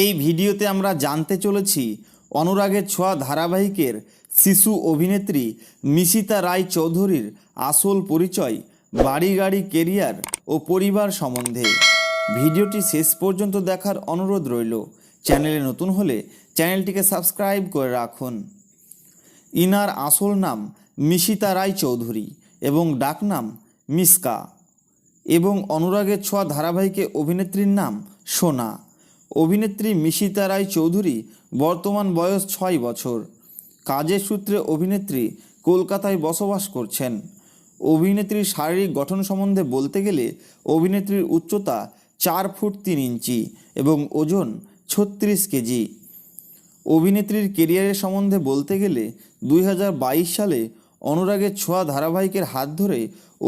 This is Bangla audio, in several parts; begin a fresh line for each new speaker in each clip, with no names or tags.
এই ভিডিওতে আমরা জানতে চলেছি অনুরাগের ছোঁয়া ধারাবাহিকের শিশু অভিনেত্রী মিশিতা রায় চৌধুরীর আসল পরিচয় বাড়ি গাড়ি কেরিয়ার ও পরিবার সম্বন্ধে। ভিডিওটি শেষ পর্যন্ত দেখার অনুরোধ রইল। চ্যানেলে নতুন হলে চ্যানেলটিকে সাবস্ক্রাইব করে রাখুন। ইনার আসল নাম মিশিতা রায় চৌধুরী এবং ডাকনাম মিসকা এবং অনুরাগের ছোঁয়া ধারাবাহিকে অভিনেত্রীর নাম সোনা। অভিনেত্রী মিশিতা রায় চৌধুরী বর্তমান বয়স ছয় বছর। কাজের সূত্রে অভিনেত্রী কলকাতায় বসবাস করছেন। অভিনেত্রীর শারীরিক গঠন সম্বন্ধে বলতে গেলে অভিনেত্রীর উচ্চতা চার ফুট তিন ইঞ্চি এবং ওজন ছত্রিশ কেজি। অভিনেত্রীর কেরিয়ারের সম্বন্ধে বলতে গেলে দুই হাজার বাইশ সালে অনুরাগের ছোঁয়া ধারাবাহিকের হাত ধরে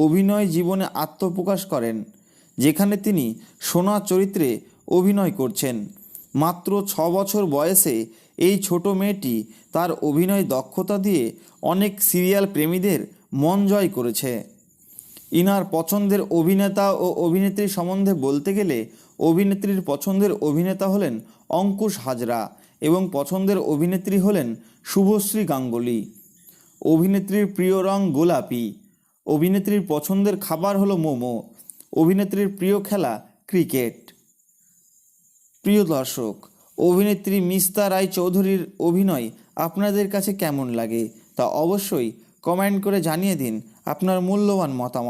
অভিনয় জীবনে আত্মপ্রকাশ করেন, যেখানে তিনি সোনা চরিত্রে অভিনয় করছেন। মাত্র ছ বছর বয়সে এই ছোট মেয়েটি তার অভিনয় দক্ষতা দিয়ে অনেক সিরিয়াল প্রেমীদের মন জয় করেছে। ইনার পছন্দের অভিনেতা ও অভিনেত্রী সম্বন্ধে বলতে গেলে অভিনেত্রীর পছন্দের অভিনেতা হলেন অঙ্কুশ হাজরা এবং পছন্দের অভিনেত্রী হলেন শুভশ্রী গাঙ্গুলি। অভিনেত্রীর প্রিয় রং গোলাপি। অভিনেত্রীর পছন্দের খাবার হলো মোমো। অভিনেত্রীর প্রিয় খেলা ক্রিকেট। প্রিয় দর্শক, অভিনেত্রী মিস্তা রায় চৌধুরীর অভিনয় আপনাদের কাছে কেমন লাগে তা অবশ্যই কমেন্ট করে জানিয়ে দিন আপনার মূল্যবান মতামত।